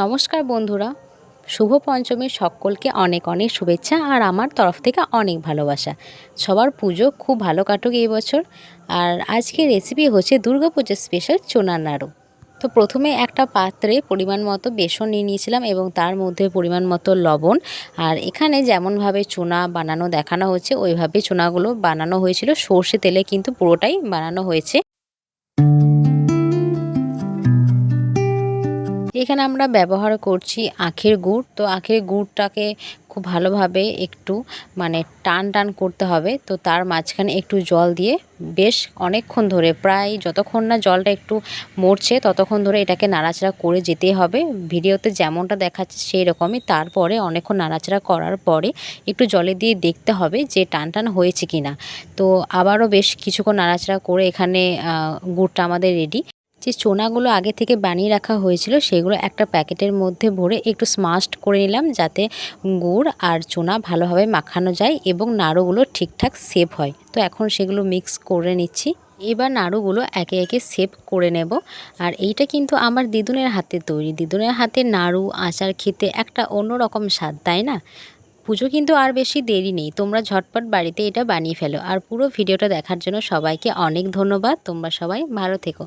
নমস্কার বন্ধুরা। শুভ পঞ্চমীর সকলকে অনেক অনেক শুভেচ্ছা আর আমার তরফ থেকে অনেক ভালোবাসা। সবার পুজো খুব ভালো কাটুক এই বছর। আর আজকে রেসিপি হচ্ছে দুর্গাপুজোর স্পেশাল চোনার নাড়ু। তো প্রথমে একটা পাত্রে পরিমাণ মতো বেসন নিয়ে নিয়েছিলাম এবং তার মধ্যে পরিমাণ মতো লবণ। আর এখানে যেমনভাবে চুনা বানানো দেখানো হচ্ছে, ওইভাবে চুনাগুলো বানানো হয়েছিল। সর্ষে তেলে কিন্তু পুরোটাই বানানো হয়েছে। এখানে আমরা ব্যবহার করছি আখের গুড়। তো আখের গুড়টাকে খুব ভালোভাবে একটু মানে টান টান করতে হবে। তো তার মাঝখানে একটু জল দিয়ে বেশ অনেকক্ষণ ধরে প্রায় যতক্ষণ না জলটা একটু মরছে ততক্ষণ ধরে এটাকে নাড়াচাড়া করে যেতে হবে। ভিডিওতে যেমনটা দেখাচ্ছে সেই রকমই তারপরে অনেকক্ষণ নাড়াচাড়া করার পরে একটু জলে দিয়ে দেখতে হবে যে টান টান হয়েছে কি না তো আবারও বেশ কিছুক্ষণ নাড়াচাড়া করে এখানে গুড়টা আমাদের রেডি। যে চোনাগুলো আগে থেকে বানিয়ে রাখা হয়েছিল সেগুলো একটা প্যাকেটের মধ্যে ভরে একটু স্মাস্ট করে নিলাম যাতে গুড় আর চোনা ভালোভাবে মাখানো যায় এবং নাড়ুগুলো ঠিকঠাক সেভ হয়। তো এখন সেগুলো মিক্স করে নিচ্ছি। এবার নাড়ুগুলো একে একে সেভ করে নেব। আর এইটা কিন্তু আমার দিদুনের হাতে তৈরি। দিদুনের হাতে নাড়ু, আচার খেতে একটা অন্যরকম স্বাদ, তাই না? পুজো কিন্তু আর বেশি দেরি নেই। তোমরা ঝটপট বাড়িতে এটা বানিয়ে ফেলো। আর পুরো ভিডিওটা দেখার জন্য সবাইকে অনেক ধন্যবাদ। তোমরা সবাই ভালো থেকো।